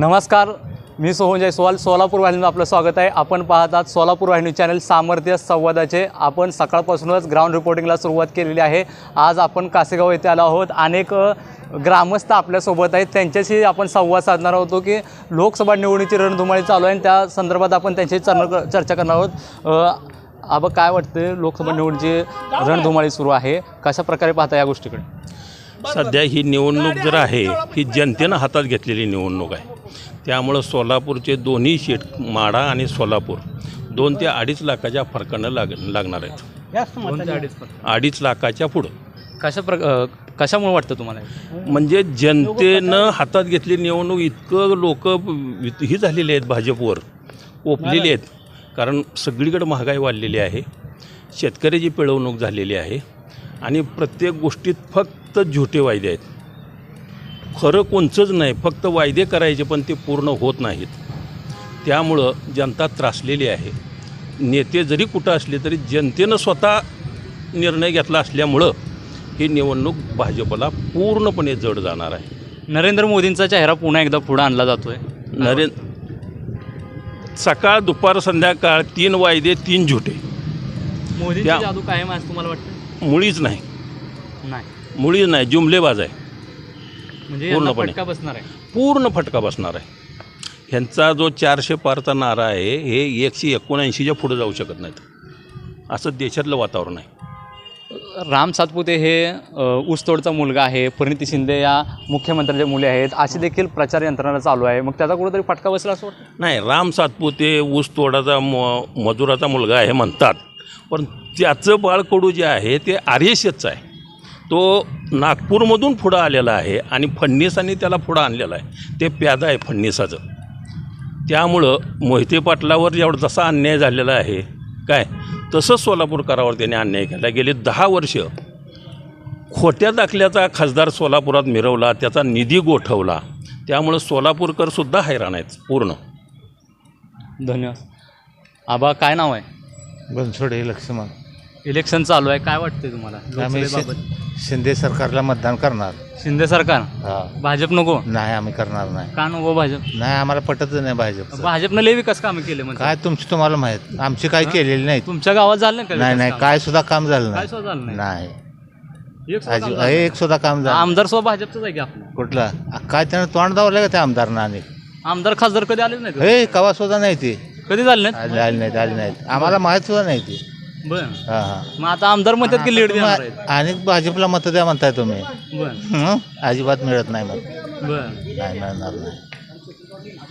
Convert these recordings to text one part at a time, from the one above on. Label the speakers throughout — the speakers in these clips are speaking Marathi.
Speaker 1: नमस्कार मी सोहन जयस्वाल सोलापूर वाहिनीमध्ये आपलं स्वागत आहे. आपण पाहतात सोलापूर वाहिनी चॅनल सामर्थ्य संवादाचे. आपण सकाळपासूनच ग्राउंड रिपोर्टिंगला सुरुवात केलेली आहे. आज आपण कासेगाव येथे आलो आहोत. अनेक ग्रामस्थ आपल्यासोबत आहेत. त्यांच्याशी आपण संवाद साधणार होतो की लोकसभा निवडणुकीची रणधुमाळी चालू आहे आणि त्या संदर्भात आपण त्यांची चर्न चर्चा करणार आहोत. अब काय वाटतं लोकसभा निवडणुकीची रणधुमाळी सुरू आहे? कशा प्रकारे पाहता या गोष्टीकडे?
Speaker 2: सध्या ही निवडणूक जर आहे ही जनतेनं हातात घेतलेली निवडणूक आहे. त्यामुळं सोलापूरचे दोन्ही सीट माढा आणि सोलापूर दोन ते अडीच लाखाच्या फरकानं लाग लागणार आहेत.
Speaker 1: अडीच
Speaker 2: लाखाच्या पुढं.
Speaker 1: कशा प्र कशामुळे वाटतं तुम्हाला? हे?
Speaker 2: म्हणजे जनतेनं हातात घेतली निवडणूक इतकं लोक ही झालेली आहेत भाजपवर ओपलेली आहेत. कारण सगळीकडे महागाई वाढलेली आहे. शेतकऱ्याची पिळवणूक झालेली आहे. आणि प्रत्येक गोष्टीत फक्त झुटे वायदे आहेत. खरं कोणचंच नाही फक्त वायदे करायचे पण ते पूर्ण होत नाहीत. त्यामुळं जनता त्रासलेली आहे. नेते जरी कुठं असले तरी जनतेनं स्वतः निर्णय घेतला असल्यामुळं ही निवडणूक भाजपला पूर्णपणे जड जाणार आहे.
Speaker 1: नरेंद्र मोदींचा चेहरा पुन्हा एकदा पुढे आणला जातोय.
Speaker 2: नरेंद्र सकाळ दुपार संध्याकाळ तीन वायदे तीन झुटे.
Speaker 1: जादू कायम आहे असं तुम्हाला वाटतं
Speaker 2: मुळीच नाही.
Speaker 1: नाही.
Speaker 2: मुळीच नाही जुमलेबाज आहे.
Speaker 1: म्हणजे यांना
Speaker 2: पूर्णपणे.
Speaker 1: फटका बसणार आहे.
Speaker 2: पूर्ण फटका बसणार आहे. ह्यांचा जो चारशे पारचा नारा आहे हे एकशे एकोणऐंशीच्या पुढे जाऊ शकत नाहीत. असं देशातलं वातावरण आहे.
Speaker 1: राम सातपुते हे ऊसतोडचा मुलगा आहे. परिणिती शिंदे या मुख्यमंत्र्यांचे मुले आहेत. अशी देखील प्रचार यंत्रणा चालू आहे. मग त्याचा कुठेतरी फटका बसला असं वाटतं?
Speaker 2: नाही राम सातपुते ऊस तोडाचा म मजुराचा मुलगा आहे म्हणतात. पण त्याचं बाळकडू जे आहे ते आर एस एसचं आहे. तो नागपूरमधून पुढं आलेला आहे आणि फडणीसांनी त्याला पुढं आणलेलं आहे. ते प्यादा आहे फडणीसाचं. त्यामुळं मोहिते पाटलावर जेवढा जसा अन्याय झालेला आहे काय? तसंच सोलापूरकरावर त्याने अन्याय केला. गेली दहा वर्ष खोट्या दाखल्याचा खासदार सोलापुरात मिरवला त्याचा निधी गोठवला. त्यामुळं सोलापूरकरसुद्धा हैराण आहेत पूर्ण.
Speaker 1: धन्यवाद. आबा काय नाव आहे?
Speaker 3: बनसोडे लक्ष्मण.
Speaker 1: इलेक्शन चालू आहे. काय वाटतंय तुम्हाला?
Speaker 3: आम्ही
Speaker 1: लोकसभेबाबत?
Speaker 3: शिंदे सरकारला मतदान करणार.
Speaker 1: शिंदे सरकार?
Speaker 3: हा.
Speaker 1: भाजप नको?
Speaker 3: नाही आम्ही करणार नाही.
Speaker 1: का नको भाजप?
Speaker 3: नाही आम्हाला पटतच नाही भाजपचं.
Speaker 1: भाजपनं लय विकास कामे केले म्हणजे.
Speaker 3: काय तुमची तुम्हाला माहीत? आमची काय केलेली नाही
Speaker 1: तुमच्या गावात झालं नाही
Speaker 3: नाही नाही? काय सुद्धा काम झालं
Speaker 1: काय
Speaker 3: नाही.
Speaker 1: सुद्धा झालं नाही?
Speaker 3: नाही.
Speaker 1: एक सुद्धा काम झालं नाही.
Speaker 3: एक सुद्धा काम झालं
Speaker 1: आमदार सुद्धा भाजपचाच आहे की आपलं?
Speaker 3: कुठला? काय त्यानं तोंड दावलं का त्या आमदारनं आणि?
Speaker 1: आमदार खासदार कधी आलेच नाही
Speaker 3: हे कवा सुद्धा नाही ते.
Speaker 1: कधी झाले नाहीत?
Speaker 3: आले आले नाहीत आले नाहीत. आम्हाला माहीत सुद्धा नाही ते.
Speaker 1: बर.
Speaker 3: हा हा.
Speaker 1: मग आता आमदार म्हणतात की लीड देणार आहेत.
Speaker 3: आणि भाजपला मत द्या म्हणताय तुम्ही.
Speaker 1: बर.
Speaker 3: हं? अजिबात मिळत नाही मग
Speaker 1: बर.
Speaker 3: नाही मिळणार नाही.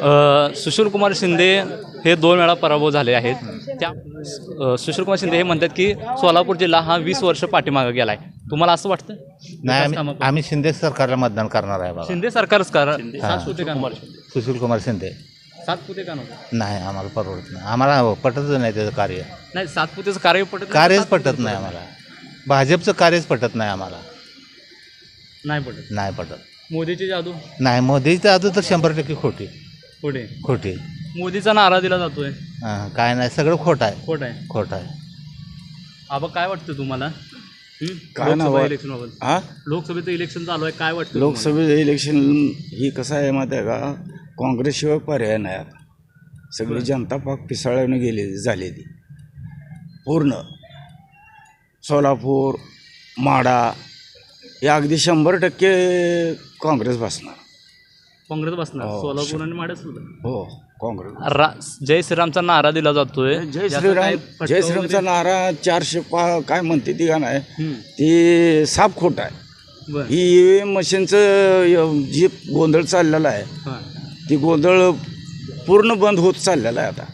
Speaker 1: अ, सुशीलकुमार शिंदे हे दोन वेळा पराभव झाले आहेत. त्या अ, सुशीलकुमार शिंदे हे म्हणतात की सोलापूर जिल्हा हा वीस वर्ष पाठीमागे गेलाय. तुम्हाला असं वाटतं?
Speaker 3: नाही आम्ही आम्ही शिंदे सरकारला मतदान करणार आहे बाबा
Speaker 1: शिंदे सरकारच कर
Speaker 3: हा.
Speaker 1: सातपुते का नको?
Speaker 3: सुशील कुमार शिंदे.
Speaker 1: सातपुते का नको
Speaker 3: नाही आम्हाला परवडत नाही. आम्हाला पटतच नाही त्याचं कार्य.
Speaker 1: नाही सातपुतेचं कार्य पटत नाही,
Speaker 3: कार्यच पटत नाही आम्हाला. भाजपचं कार्यच पटत नाही आम्हाला.
Speaker 1: नाही पटत.
Speaker 3: नाही पटत.
Speaker 1: मोदीची जादू?
Speaker 3: नाही मोदीचं अजून तर शंभर टक्के खोटी.
Speaker 1: पुढे
Speaker 3: खोटी.
Speaker 1: मोदीचा नारा दिला जातोय.
Speaker 3: हां काय नाही सगळं खोटं आहे.
Speaker 1: खोट आहे.
Speaker 3: खोटं आहे.
Speaker 1: आबा काय वाटतं तुम्हाला? हं?
Speaker 4: काय
Speaker 1: लोकसभा
Speaker 4: हा?
Speaker 1: लोकसभेचं इलेक्शन चालू आहे काय वाटतं?
Speaker 4: लोकसभेचं इलेक्शन ही कसं आहे माहिती आहे का? काँग्रेसशिवाय पर्याय नाही आता. सगळी जनता पाक पिसाळ्यानं गेलेली झालेली. पूर्ण. सोलापूर माडा हे अगदी शंभर टक्के काँग्रेस बसणार.
Speaker 1: काँग्रेस बसणार.
Speaker 4: हो,
Speaker 1: सोलापूर आणि माडा सुद्धा.
Speaker 4: हो काँग्रेस
Speaker 1: रा जय श्रीरामचा नारा दिला जातोय.
Speaker 4: जय
Speaker 1: याचा
Speaker 4: श्रीराम
Speaker 1: फटका
Speaker 4: जय श्रीरामचा? नारा चारशे पा काय म्हणते ती का नाही?
Speaker 1: हं,
Speaker 4: ती साप खोट आहे.
Speaker 1: बरं.
Speaker 4: ही ई व्ही मशीनचं जे गोंधळ चाललेला आहे.
Speaker 1: हां.
Speaker 4: ती गोंधळ पूर्ण बंद होत चाललेला आहे आता.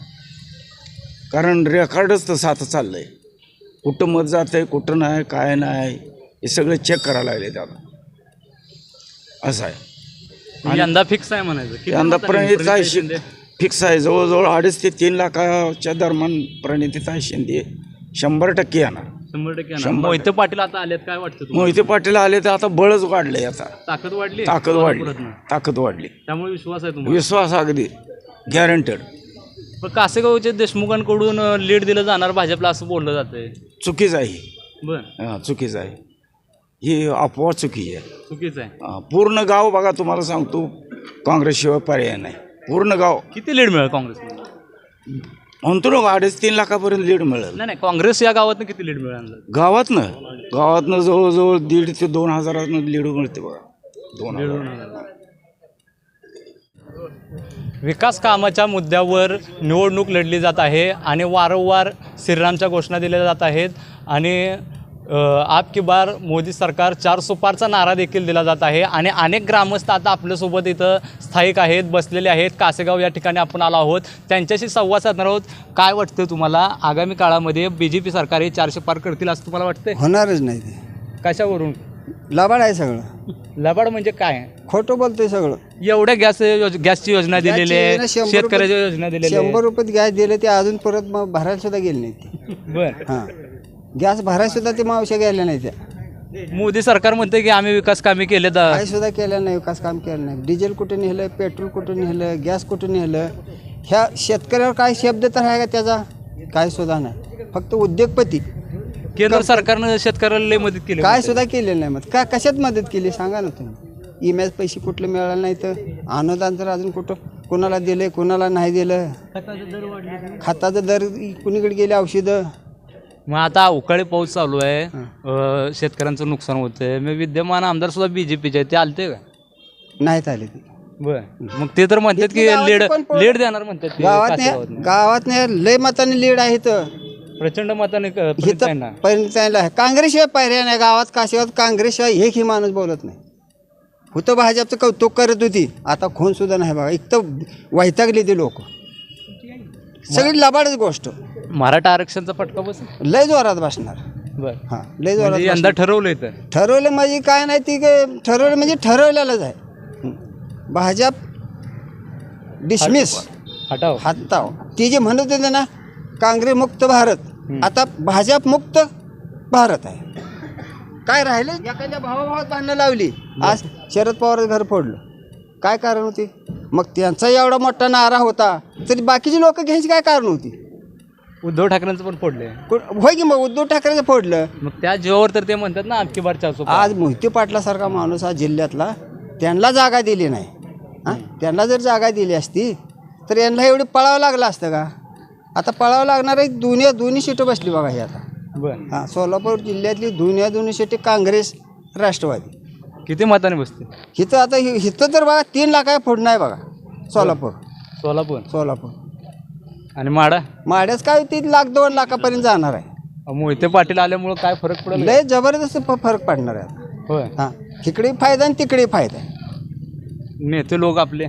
Speaker 4: कारण रेकॉर्डच तसं आता चाललं आहे कुठं मत जात आहे कुठं नाही काय नाही हे सगळं चेक करायला लागले आता. असं आहे.
Speaker 1: म्हणजे यंदा फिक्स आहे म्हणायचं.
Speaker 4: यंदा प्रणित
Speaker 1: प्रणिती
Speaker 4: शिंदे फिक्स आहे? जवळजवळ अडीच ते तीन लाखाच्या दरम्यान प्रणितीताई शिंदे शंभर टक्के येणार.
Speaker 1: शंभर टक्के येणार.
Speaker 4: शंभर
Speaker 1: मोहिते पाटील आता आलेत काय वाटतं तुम्हाला?
Speaker 4: मोहिते पाटील आले तर आता बळच वाढले आता.
Speaker 1: ताकद वाढली?
Speaker 4: ताकद वाढली. ताकद वाढली.
Speaker 1: त्यामुळे विश्वास आहे तुम्हाला?
Speaker 4: विश्वास अगदी. गॅरंटेड
Speaker 1: पण कासेगावच्या देशमुखांकडून लीड दिलं जाणार भाजपला असं बोललं जातंय.
Speaker 4: चुकीच आहे.
Speaker 1: बर.
Speaker 4: हां चुकीचं आहे. ही अफवा चुकी आहे.
Speaker 1: चुकीचं आहे.
Speaker 4: हा, पूर्ण गाव बघा तुम्हाला सांगतो काँग्रेसशिवाय पर्याय नाही. पूर्ण गाव.
Speaker 1: किती लीड मिळेल काँग्रेसला
Speaker 4: म्हणतो ना अडीच तीन लाखापर्यंत लीड मिळेल.
Speaker 1: नाही नाही काँग्रेस या गावातनं किती लीड मिळेल?
Speaker 4: गावातनं? गावातनं जवळजवळ दीड ते दोन हजारातनं लीड मिळते बघा. दोन हजार.
Speaker 1: विकास कामाच्या मुद्द्यावर निवडणूक लढली जात आहे आणि वारंवार श्रीरामच्या घोषणा दिल्या जात आहेत आणि अ, आप की बार मोदी सरकार चार सुपारचा नारा देखील दिला जात आहे आणि अनेक ग्रामस्थ आता आपल्यासोबत इथं स्थायिक आहेत बसलेले आहेत. कासेगाव या ठिकाणी आपण आलो आहोत. त्यांच्याशी संवाद साधणार आहोत. काय वाटतं तुम्हाला? आगामी काळामध्ये बी जे पी सरकार हे चारशे पार करतील असं तुम्हाला वाटतं
Speaker 5: होणारच नाही ते.
Speaker 1: कशावरून?
Speaker 5: लबाड आहे सगळं.
Speaker 1: लबाड म्हणजे काय?
Speaker 5: खोटं बोलतोय सगळं.
Speaker 1: एवढ्या गॅस योज गॅसची योजना दिलेली
Speaker 5: योजना
Speaker 1: आहे
Speaker 5: शंभर
Speaker 1: शेतकऱ्याच्या
Speaker 5: रुपये-
Speaker 1: योजना दिलेली
Speaker 5: शंभर रुपयात गॅस दिले ते अजून परत मग भरायला सुद्धा गेले नाही
Speaker 1: बर.
Speaker 5: हां. गॅस भरायला सुद्धा ते मावश्या गेल्या नाही त्या
Speaker 1: मोदी सरकार म्हणते की आम्ही विकास कामे केले
Speaker 5: काय सुद्धा केलं नाही विकास काम केलं नाही. डिझेल कुठे नेलं पेट्रोल कुठे नेलं गॅस कुठे नेलं? ह्या शेतकऱ्यावर काय शब्द तर आहे का त्याचा? काय सुद्धा नाही. फक्त उद्योगपती.
Speaker 1: केंद्र सरकारनं शेतकऱ्याला लय मदत केली
Speaker 5: काय सुद्धा केलेलं नाही मग का कशात मदत केली? सांगा ना तुम्ही. इमेज पैसे कुठले मिळाले नाही तर? अनुदान तर अजून कुठं? कोणाला दिलं कोणाला नाही दिलं? खताचं दर कुणीकडे गेले औषधं?
Speaker 1: मग आता अवकाळी पाऊस चालू आहे. अं, शेतकऱ्यांचं नुकसान होतंय. मग विद्यमान आमदार सुद्धा बीजेपीचे आहेत. ते आलते का?
Speaker 5: नाहीत आले ते.
Speaker 1: बर. मग ते तर म्हणतात की लीड लीड देणार म्हणतात ते
Speaker 5: गावात
Speaker 1: कासेगावातनं.
Speaker 5: गावात नाही लय मताने लीड आहे तर
Speaker 1: प्रचंड मताने क- प्रणित आहे ना.
Speaker 5: आहे. काँग्रेसशिवाय पर्याय नाही. गावात काशीगावात काँग्रेसशिवाय एकही माणूस बोलत नाही. होतं भाजपचं कौतुक करत होती. आता खून सुद्धा नाही बघा. एक तर वैतागली ती लोक. सगळी लबाडच गोष्ट.
Speaker 1: मराठा आरक्षणचा फटका बस
Speaker 5: लय जोरात बसणार.
Speaker 1: बर.
Speaker 5: हां लय जोरात
Speaker 1: म्हणजे यंदा ठरवलंय तर
Speaker 5: ठरवलं म्हणजे काय नाही ती काय ठरवलं म्हणजे ठरवलेलंच आहे. हं. भाजप डिसमिस
Speaker 1: हटाव.
Speaker 5: हाताव ती जे म्हणत होते ना काँग्रेस मुक्त भारत आता भाजप मुक्त भारत आहे. काय राहिले एखाद्या भावाभावात भांडणं लावली. आज शरद पवार घर फोडलं. काय कारण होती? मग त्यांचा एवढा मोठा नारा होता तरी बाकीची लोक घ्यायची काय कारण होती?
Speaker 1: उद्धव ठाकरेंचं पण फोडलंय.
Speaker 5: कोण- होय की मग? उद्धव ठाकरेचं फोडलं.
Speaker 1: मग त्या जीवावर तर ते म्हणतात ना आपकी बार चारसो पार.
Speaker 5: आज मोहिते पाटलासारखा माणूस हा जिल्ह्यातला त्यांना जागा दिली नाही. हां? त्यांना जर जागा दिली असती तर यांना एवढी पळावं लागलं असतं का? आता पळावं लागणार आहे दोन्ही दोन्ही सीटं बसली बघा ही आता.
Speaker 1: बर.
Speaker 5: हां सोलापूर जिल्ह्यातली दोन्ही दोन्ही सीटे काँग्रेस राष्ट्रवादी.
Speaker 1: किती मताने बसते
Speaker 5: हिथं आता हि- हिथं तर बघा तीन लाख आहे फोडणं आहे बघा सोलापूर.
Speaker 1: सोलापूर.
Speaker 5: सोलापूर.
Speaker 1: आणि माडा?
Speaker 5: माड्याच काय तीन लाख दोन लाखापर्यंत जाणार आहे.
Speaker 1: मोहिते पाटील आल्यामुळं काय फरक पडेल
Speaker 5: लय जबरदस्त फ- फरक पडणार आहे.
Speaker 1: होय.
Speaker 5: हां तिकडे फायदा आणि तिकडे फायदा आहे.
Speaker 1: नेते लोक आपले?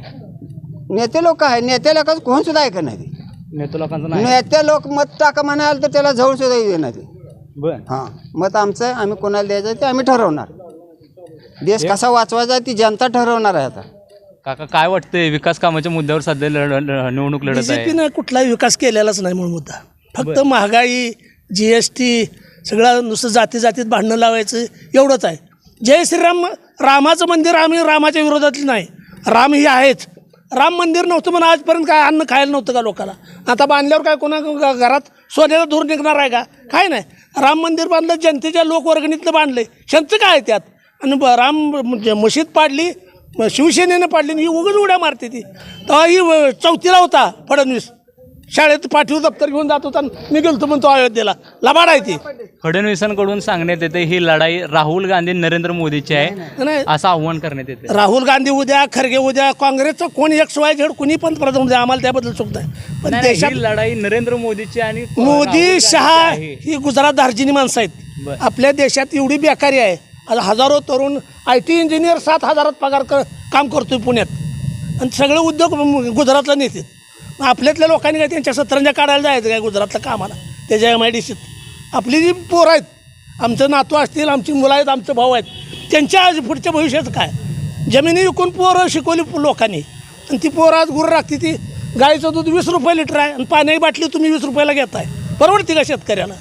Speaker 5: नेते लोक आहे नेते लोकांचं कोण सुद्धा ऐकत नाही ते.
Speaker 1: नेते लोकांचं नाही.
Speaker 5: नेते लोक मत टाका म्हणाल तर त्याला जवळ सुद्धा येऊ देणार ते
Speaker 1: बर.
Speaker 5: हां मत आमचं आहे आम्ही कोणाला द्यायचं ते आम्ही ठरवणार. देश कसा वाचवायचा ती जनता ठरवणार आहे आता.
Speaker 1: काका काय वाटतंय? विकास कामाच्या मुद्द्यावर सध्या लढ- लढ- निवडणूक लढत आहे.
Speaker 6: बीजेपीनं कुठलाही विकास केलेलाच नाही म्हणून मुद्दा. फक्त महागाई जी एस टी सगळं नुसतं जाती जातीत भांडणं लावायचं एवढंच आहे. जय श्रीराम रामाचं मंदिर आम्ही रामाच्या विरोधातली नाही. राम ही आहेच राम मंदिर नव्हतं म्हणून आजपर्यंत काय अन्न खायला नव्हतं का लोकाला? आता बांधल्यावर काय कोणा ग- घरात सोन्याला दूर निघणार आहे का? काय नाही. राम मंदिर बांधलं जनतेच्या लोकवर्गणीतलं बांधलं शंत काय आहे त्यात? आणि ब- राम म्हणजे मशीद पाडली शिवसेनेनं पाडली ही उगाच उड्या मारते ती. तेव्हा ही चौथीला होता फडणवीस. शाळेत पाठीव दप्तर घेऊन जात होता मी गेलतो म्हणतो अयोध्येला. लबाड आहे ती.
Speaker 1: फडणवीसांकडून सांगण्यात येते ही लढाई राहुल गांधी नरेंद्र मोदीची आहे असं आव्हान करण्यात येते.
Speaker 6: राहुल गांधी उद्या खरगे उद्या काँग्रेसचं कोण एक्स वाय झेड कुणी पण प्रधान उद्या आम्हाला त्याबद्दल चुकत आहे पण देशात
Speaker 1: लढाई नरेंद्र मोदीची आणि
Speaker 6: मोदी शहा. ही गुजरात दार्जिनी माणसं. आहेत. आपल्या देशात एवढी बेकारी आहे. आज हजारो तरुण आय टी इंजिनियर सात हजारात पगार कर काम करतो आहे पुण्यात. आणि सगळे उद्योग गुजरातला नेतात. मग आपल्यातल्या लोकांनी काय त्यांच्या सतरंजा काढायला जायचं काय गुजरातला कामाला? त्याच्या एम आय डी सीत आपली जी पोरं आहेत आमचं नातू असतील आमची मुलं आहेत आमचे भाऊ आहेत त्यांच्या आज पुढच्या भविष्याचं काय? जमिनी विकून पोरं शिकवली लोकांनी. आणि ती पोरं आज गुरं राखते ती गाईचं दूध वीस रुपये लिटर आहे आणि पाण्याची बाटली तुम्ही वीस रुपयाला घेताय. परवडते का शेतकऱ्याला?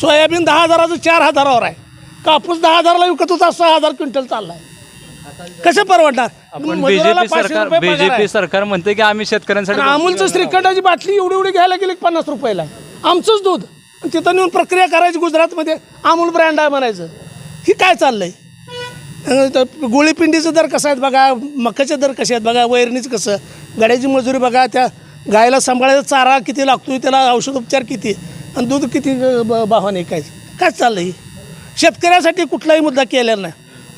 Speaker 6: सोयाबीन दहा हजाराचं चार हजारावर आहे. कापूस दहा हजाराला विकत होता सहा हजार क्विंटल चाललाय. कसं परवडणार? मजुराला
Speaker 1: बीजेपी
Speaker 6: पाचशे
Speaker 1: सरकार
Speaker 6: रुपये पगार आहे.
Speaker 1: बीजेपी सरकार म्हणते की आम्ही शेतकऱ्यांसाठी
Speaker 6: आणि अमूलचं श्रीखंडाची बाटली एवढी एवढी घ्यायला गेली की पन्नास रुपयाला. आमचंच दूध. आणि तिथं नेऊन प्रक्रिया करायची गुजरातमध्ये. अमूल ब्रँड आहे म्हणायचं. ही काय चाललं आहे गोळीपिंडीचं दर कसं आहेत बघा मकाचे दर कसे आहेत बघा वैरणीचं कसं? गाड्याची मजुरी बघा त्या गायला सांभाळायचा चारा किती लागतोय त्याला औषधोपचार किती? आणि दूध किती ब- भावाने काय काय चाललं ही शेतकऱ्यासाठी कुठलाही मुद्दा केलेला नाही.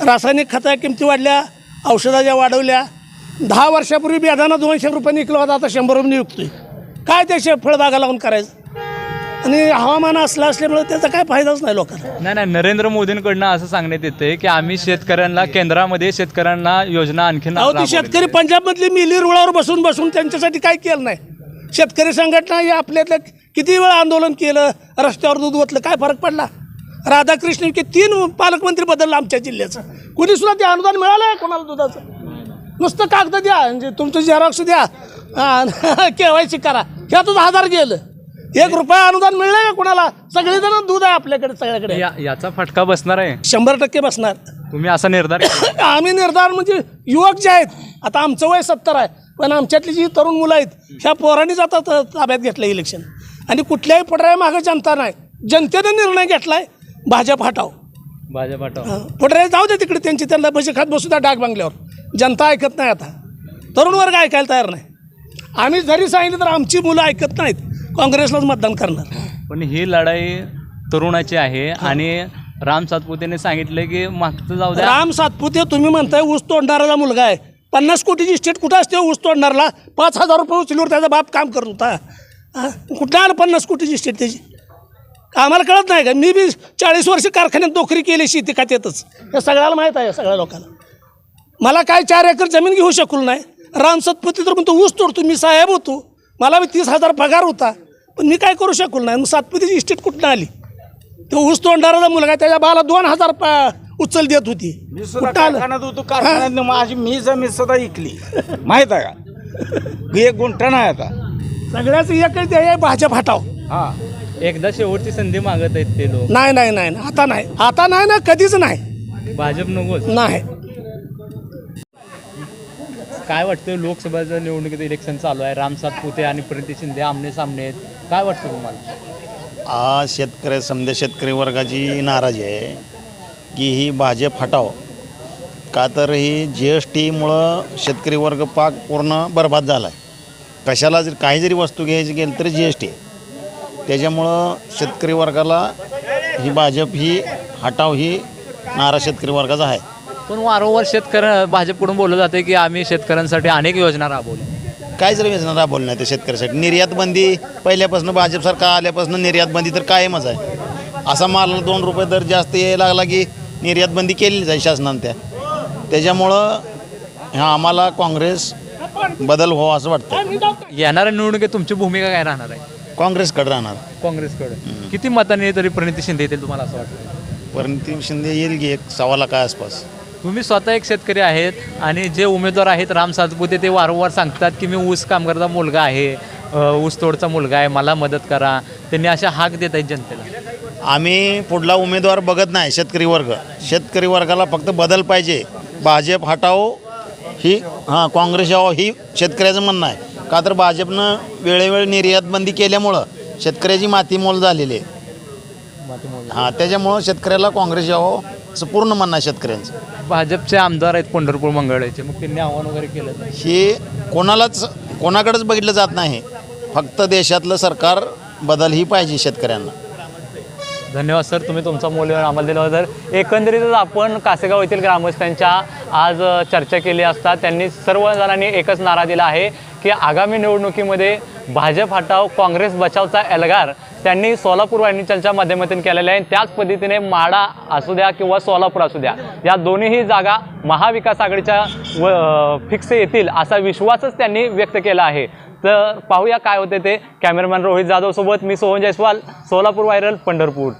Speaker 6: रासायनिक खता किमती वाढल्या औषधाच्या वाढवल्या दहा वर्षापूर्वी बेदाना दोनशे रुपयांनी विकला होता आता शंभर रुपये विकतोय काय त्या शे फळबागा लावून करायचं? आणि हवामान असलं असल्यामुळे त्याचा काय फायदाच नाही लोकांना.
Speaker 1: नाही नाही नरेंद्र मोदींकडनं असं सांगण्यात येते की आम्ही शेतकऱ्यांना केंद्रामध्ये शेतकऱ्यांना योजना आणखीन
Speaker 6: अहो ती. शेतकरी पंजाबमधली मिली रुळावर बसून बसून त्यांच्यासाठी काय केलं नाही? शेतकरी संघटना या आपल्यातल्या किती वेळा आंदोलन केलं रस्त्यावर दूध ओतलं काय फरक पडला? राधाकृष्ण की तीन पालकमंत्री बदललं आमच्या जिल्ह्याचं. कुणी सुद्धा ते अनुदान मिळालं आहे कोणाला दुधाचं? नुसतं कागद द्या म्हणजे तुमचं झेरॉक्स द्या के वाय सी करा. ह्यातच हजार गेलं. एक रुपया अनुदान मिळलं का कोणाला? सगळेजण दूध आहे आपल्याकडे सगळ्याकडे.
Speaker 1: या याचा फटका बसणार आहे.
Speaker 6: शंभर टक्के बसणार.
Speaker 1: तुम्ही असा निर्धार केला.
Speaker 6: आम्ही निर्धार म्हणजे युवक जे आहेत आता आमचं वय सत्तर आहे पण आमच्यातली जी तरुण मुलं आहेत ह्या पोरांनीच आता त- ताब्यात घेतलं इलेक्शन आणि कुठल्याही पडऱ्या मागं जनता नाही. जनतेने निर्णय घेतलाय भाजप हटाव
Speaker 1: भाजप हटाव.
Speaker 6: पडऱ्या जाऊ दे तिकडे त्यांची. त्यांना भजी खात बसू द्या डाग बांगल्यावर. जनता ऐकत नाही आता. तरुण वर्ग ऐकायला तयार नाही. आम्ही जरी सांगितलं तर आमची मुलं ऐकत नाहीत. काँग्रेसलाच मतदान करणार.
Speaker 1: पण ही लढाई तरुणाची आहे आणि राम सातपुतेने सांगितलं की मागचं जाऊ द्या.
Speaker 6: राम सातपुते तुम्ही म्हणताय ऊस तोडणारा मुलगा आहे. पन्नास कोटीची स्टेट कुठं असते ऊस तोडणारला? पाच हजार रुपये उचलीवर त्याचा बाप काम करत होता. हा? कुठं आलं पन्नास कोटीची स्टेट त्याची? आम्हाला कळत नाही का? मी बी चाळीस वर्ष कारखान्यात नोकरी केली शेती खात्यातच. हे सगळ्याला माहीत आहे सगळ्या लोकांना. मला काय चार एकर जमीन घेऊ शकलो नाही. राम सातपुते तर म्हणतो ऊस तोडतो मी साहेब होतो. मला बी तीस हजार पगार होता पण मी काय करू शकलो नाही. मग सातपुतीची इस्टेट कुठनं आली? तो ऊस तोंडारा मुलगा त्याच्या बाला दोन हजार प- उचल देत होती.
Speaker 4: मी सुद्धा
Speaker 6: कुठं आलं?
Speaker 4: कारखान्यात होतो कारखान्यात माझी मी जमीन सुद्धा इकली. माहीत आहे का? एक गुंठा नाही आता.
Speaker 6: सगळ्याच एकच ते आहे भाजप हटाव.
Speaker 4: हा.
Speaker 1: एकदा शेवटची संधी मागत आहेत ते लोक.
Speaker 6: नाही नाही नाही नाही. आता नाही. आता नाही ना कधीच नाही.
Speaker 1: भाजप नकोच.
Speaker 6: नाही.
Speaker 1: काय वाटतं लोकसभेचं निवडणुकीत इलेक्शन चालू आहे? राम सातपुते आणि प्रीती शिंदे आमने सामने आहेत. काय वाटतं तुम्हाला?
Speaker 7: आज शेतकरी समजा शेतकरी वर्गाची नाराजी आहे की ही भाजप हटाव. का तर ही जी एस टीमुळं शेतकरी वर्ग पाक पूर्ण बरबाद झाला आहे कशाला जर काही जरी वस्तू घ्यायची गेली तरी जी एस टी त्याच्यामुळं शेतकरी वर्गाला ही भाजप ही हटाव ही नारा शेतकरी वर्गाचा आहे.
Speaker 1: पण वारंवार शेतकऱ्या भाजपकडून बोललं जाते की आम्ही शेतकऱ्यांसाठी अनेक योजना राबवल्या.
Speaker 7: काय जर योजना राबवली नाही त्या शेतकऱ्यासाठी. निर्यात बंदी पहिल्यापासून भाजप सरकार आल्यापासून निर्यात बंदी तर कायमच आहे. असा मालाला दोन रुपये दर जास्त यायला लागला की निर्यात बंदी केलेलीच आहे शासनानं त्या. त्याच्यामुळं ह्या आम्हाला काँग्रेस बदल व्हावा असं वाटतं
Speaker 1: येणाऱ्या निवडणुकीत तुमची भूमिका काय राहणार आहे?
Speaker 7: काँग्रेसकडे राहणार.
Speaker 1: काँग्रेसकडे. किती मतांनी तरी प्रणिती शिंदे येतील तुम्हाला असं वाटतं?
Speaker 7: परिणिती शिंदे येईल की एक सव्वा लाखा आसपास.
Speaker 1: तुम्ही स्वतः एक शेतकरी आहेत आणि जे उमेदवार आहेत राम सातपुते ते वारंवार सांगतात की मी ऊस कामगारचा मुलगा आहे अ, ऊस तोडचा मुलगा आहे मला मदत करा. त्यांनी अशा हाक देत आहेत जनतेला.
Speaker 7: आम्ही पुढला उमेदवार बघत नाही शेतकरी वर्ग. शेतकरी वर्गाला फक्त बदल पाहिजे. भाजप हटाव ही हां काँग्रेस यावं ही शेतकऱ्याचं म्हणणं आहे. का तर भाजपनं वेळोवेळी निर्यात बंदी केल्यामुळं शेतकऱ्याची मातीमोल झालेली आहे. हां त्याच्यामुळं शेतकऱ्याला काँग्रेस यावं असं पूर्ण म्हणणं आहे शेतकऱ्यांचं.
Speaker 1: भाजपचे आमदार आहेत पंढरपूर मंगळाचे मग त्यांनी आव्हान वगैरे केलं.
Speaker 7: हे कोणालाच कोणाकडेच बघितलं जात नाही. फक्त देशातलं सरकार बदल ही पाहिजे शेतकऱ्यांना.
Speaker 1: धन्यवाद सर तुम्ही तुमचा मूल्य आम्हाला दिल्याबद्दल एकंदरीतच आपण कासेगाव येथील ग्रामस्थांच्या आज चर्चा केली असता त्यांनी सर्व जणांनी एकच नारा दिला आहे की आगामी निवडणुकीमध्ये भाजप हटाव काँग्रेस बचावचा एल्गार त्यांनी सोलापूर वाहिनीच्या माध्यमातून केलेला आहे. त्याच पद्धतीने माडा असू द्या किंवा सोलापूर असू द्या या दोन्हीही जागा महाविकास आघाडीच्या व फिक्स येतील असा विश्वासच त्यांनी व्यक्त केला आहे. तर पाहूया काय होते ते. कॅमेरामॅन रोहित जाधव सोबत मी सोहन जयस्वाल सोलापूर व्हायरल पंढरपूर.